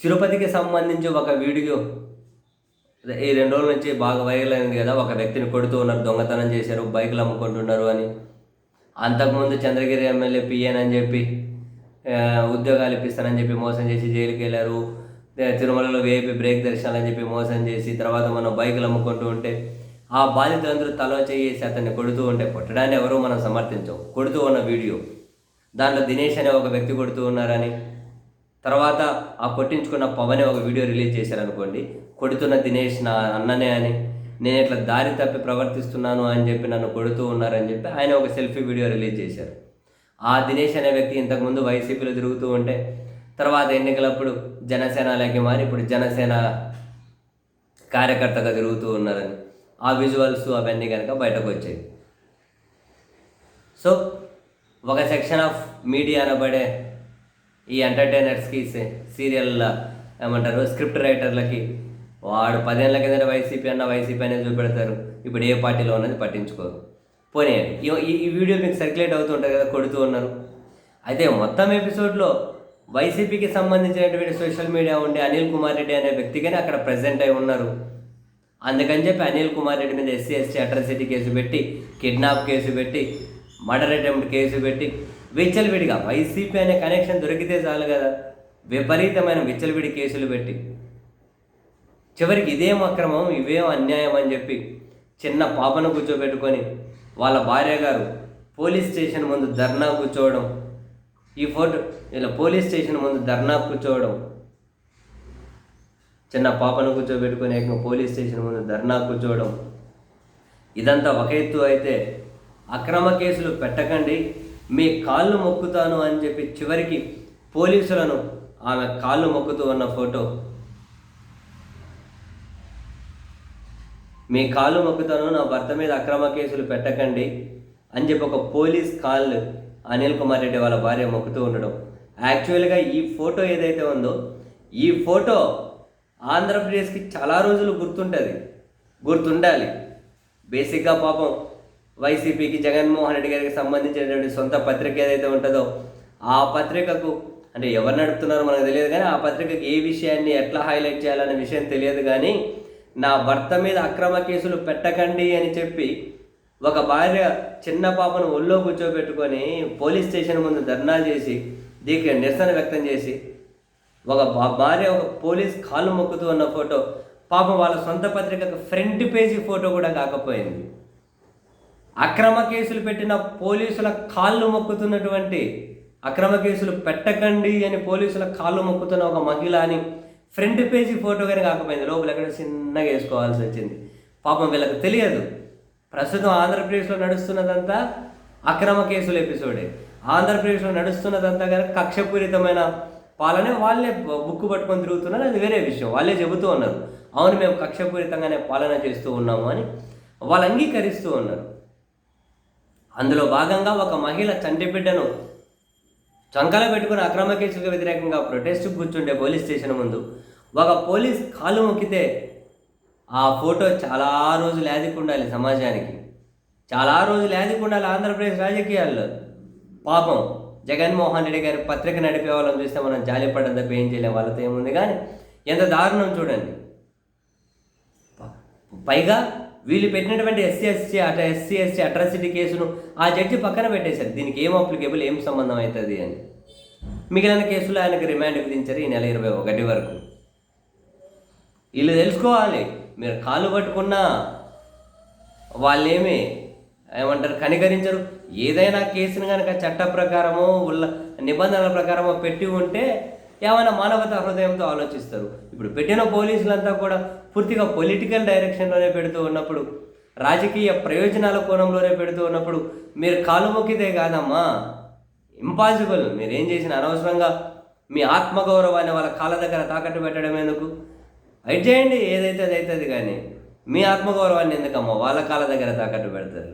తిరుపతికి సంబంధించి ఒక వీడియో ఈ రెండు రోజుల నుంచి బాగా వైరల్ అయింది కదా ఒక వ్యక్తిని కొడుతూ ఉన్నారు దొంగతనం చేశారు బైకులు అమ్ముకుంటున్నారు అని. అంతకుముందు చంద్రగిరి ఎమ్మెల్యే పిఎన్ అని చెప్పి ఉద్యోగాలు ఇప్పిస్తానని చెప్పి మోసం చేసి జైలుకి వెళ్ళారు. తిరుమలలో వేపి బ్రేక్ దర్శనాలని చెప్పి మోసం చేసి తర్వాత మనం బైకులు అమ్ముకుంటూ ఉంటే ఆ బాధితులందరూ తలో చేసి అతన్ని కొడుతూ ఉంటే కొట్టడాన్ని ఎవరూ మనం సమర్థించాం. కొడుతూ ఉన్న వీడియో. దాంట్లో దినేష్ అనే ఒక వ్యక్తి కొడుతూ ఉన్నారని తర్వాత ఆ కొట్టించుకున్న పవన్ ఒక వీడియో రిలీజ్ చేశారనుకోండి. కొడుతున్న దినేష్ నా అన్ననే అని నేను ఇట్లా దారి తప్పి ప్రవర్తిస్తున్నాను అని చెప్పి నన్ను కొడుతూ ఉన్నారని చెప్పి ఆయన ఒక సెల్ఫీ వీడియో రిలీజ్ చేశారు. ఆ దినేష్ అనే వ్యక్తి ఇంతకుముందు వైసీపీలో తిరుగుతూ ఉంటే తర్వాత ఎన్నికలప్పుడు జనసేనలోకి మారి ఇప్పుడు జనసేన కార్యకర్తగా తిరుగుతూ ఉన్నారని ఆ విజువల్స్ అవన్నీ కనుక బయటకు వచ్చాయి సో ఒక సెక్షన్ ఆఫ్ మీడియా అనబడే ఈ ఎంటర్టైనర్స్కి సీరియల్ ఏమంటారు స్క్రిప్ట్ రైటర్లకి వాడు పదేళ్ళ కింద వైసీపీ అన్న వైసీపీ అనేది చూపెడతారు. ఇప్పుడు ఏ పార్టీలో ఉన్నది పట్టించుకోరు. పోనీ ఈ- ఈ వీడియో మీకు సర్క్యులేట్ అవుతుంటారు కదా కొడుతూ ఉన్నారు. అయితే మొత్తం ఎపిసోడ్లో వైసీపీకి సంబంధించినటువంటి సోషల్ మీడియా ఉండే అనిల్ కుమార్ రెడ్డి అనే వ్యక్తిగానే అక్కడ ప్రజెంట్ అయి ఉన్నారు. అందుకని చెప్పి అనిల్ కుమార్ రెడ్డి మీద ఎస్సీ ఎస్టీ అట్రాసిటీ కేసు పెట్టి కిడ్నాప్ కేసు పెట్టి మర్డర్ అటెంప్ట్ కేసు పెట్టి విచ్చలవిడిగా వైసీపీ అనే కనెక్షన్ దొరికితే చాలు కదా. విపరీతమైన విచ్చలవిడి కేసులు పెట్టి. చివరికి ఇదేం అక్రమం ఇవేం అన్యాయం అని చెప్పి చిన్న పాపను కూర్చోబెట్టుకొని వాళ్ళ భార్య గారు పోలీస్ స్టేషన్ ముందు ధర్నా కూర్చోవడం ఈ ఫోటో ఇలా పోలీస్ స్టేషన్ ముందు ధర్నా కూర్చోవడం చిన్న పాపను కూర్చోబెట్టుకొని ఏకంగా పోలీస్ స్టేషన్ ముందు ధర్నా కూర్చోవడం ఇదంతా ఒక ఎత్తు అయితే అక్రమ కేసులు పెట్టకండి. మీ కాళ్ళు మొక్కుతాను అని చెప్పి చివరికి పోలీసులను ఆమె కాళ్ళు మొక్కుతూ ఉన్న ఫోటో. మీ కాళ్ళు మొక్కుతాను నా భర్త మీద అక్రమ కేసులు పెట్టకండి అని చెప్పి ఒక పోలీస్ కాల్ అనిల్ కుమార్ రెడ్డి వాళ్ళ భార్య మొక్కుతూ ఉండడం. యాక్చువల్గా ఈ ఫోటో ఏదైతే ఉందో ఈ ఫోటో ఆంధ్రప్రదేశ్కి చాలా రోజులు గుర్తుంటుంది. గుర్తుండాలి. బేసిక్గా పాపం వైసీపీకి జగన్మోహన్ రెడ్డి గారికి సంబంధించినటువంటి సొంత పత్రిక ఏదైతే ఉంటుందో ఆ పత్రికకు అంటే ఎవరు నడుపుతున్నారో మనకు తెలియదు కానీ ఆ పత్రికకు ఏ విషయాన్ని ఎట్లా హైలైట్ చేయాలనే విషయం తెలియదు కానీ నా భర్త మీద అక్రమ కేసులు పెట్టకండి అని చెప్పి ఒక భార్య చిన్న పాపను ఒళ్ళో కూర్చోబెట్టుకొని పోలీస్ స్టేషన్ ముందు ధర్నా చేసి దీనికి నిరసన వ్యక్తం చేసి ఒక భార్య ఒక పోలీస్ కాళ్ళు మొక్కుతూ ఉన్న ఫోటో పాపం వాళ్ళ సొంత పత్రికకు ఫ్రంట్ పేజీ ఫోటో కూడా కాకపోయింది. అక్రమ కేసులు పెట్టిన పోలీసుల కాళ్ళు మొక్కుతున్నటువంటి అక్రమ కేసులు పెట్టకండి అని పోలీసుల కాళ్ళు మొక్కుతున్న ఒక మహిళ అని ఫ్రంట్ పేజీ ఫోటో కానీ కాకపోయింది లోపల ఎక్కడ చిన్నగా వేసుకోవాల్సి వచ్చింది. పాపం వీళ్ళకి తెలియదు. ప్రస్తుతం ఆంధ్రప్రదేశ్లో నడుస్తున్నదంతా అక్రమ కేసుల ఎపిసోడే. ఆంధ్రప్రదేశ్లో నడుస్తున్నదంతా కనుక కక్షపూరితమైన పాలనే వాళ్ళే బుక్కు పట్టుకొని తిరుగుతున్నారు అది వేరే విషయం. వాళ్ళే చెబుతూ ఉన్నారు అవును మేము కక్షపూరితంగానే పాలన చేస్తూ ఉన్నాము అని వాళ్ళు అంగీకరిస్తూ ఉన్నారు. అందులో భాగంగా ఒక మహిళ చంటి బిడ్డను చంకలో పెట్టుకుని అక్రమ కేసులకు వ్యతిరేకంగా ప్రొటెస్ట్ కూర్చుండే పోలీస్ స్టేషన్ ముందు ఒక పోలీస్ కాలు మొక్కితే ఆ ఫోటో చాలా రోజులు యాదికుండాలి సమాజానికి. చాలా రోజులు యాదికుండాలి ఆంధ్రప్రదేశ్ రాజకీయాల్లో. పాపం జగన్మోహన్ రెడ్డి గారి పత్రిక నడిపే వాళ్ళని చూస్తే మనం జాలిపడ్డం తప్ప ఏం చేయలేం వాళ్ళతో ఏముంది? కానీ ఎంత దారుణం చూడండి. పైగా వీళ్ళు పెట్టినటువంటి ఎస్సీ ఎస్టీ అట ఎస్సీ ఎస్టీ అట్రాసిటీ కేసును ఆ జడ్జి పక్కన పెట్టేశారు. దీనికి ఏం అప్లికేబుల్ ఏం సంబంధం అవుతుంది అని. మిగిలిన కేసులో ఆయనకు రిమాండ్ విధించారు ఈ నెల ఇరవై ఒకటి వరకు. వీళ్ళు తెలుసుకోవాలి. మీరు కాలు పట్టుకున్నా వాళ్ళేమి ఏమంటారు కనికరించరు. ఏదైనా కేసును కనుక చట్ట ప్రకారమో ఉల్ల నిబంధనల ప్రకారమో పెట్టి ఉంటే ఏమైనా మానవతా హృదయంతో ఆలోచిస్తారు. ఇప్పుడు పెట్టిన పోలీసులంతా కూడా పూర్తిగా పొలిటికల్ డైరెక్షన్లోనే పెడుతూ ఉన్నప్పుడు రాజకీయ ప్రయోజనాల కోణంలోనే పెడుతూ ఉన్నప్పుడు మీరు కాలు మొక్కితే కాదమ్మా. ఇంపాసిబుల్ మీరేం చేసిన అనవసరంగా మీ ఆత్మగౌరవాన్ని వాళ్ళ కాళ్ళ దగ్గర తాకట్టు పెట్టడం ఎందుకు? అయితే చేయండి. ఏదైతే అది అవుతుంది కానీ మీ ఆత్మగౌరవాన్ని ఎందుకమ్మా? వాళ్ళ కాళ్ళ దగ్గర తాకట్టు పెడతారు.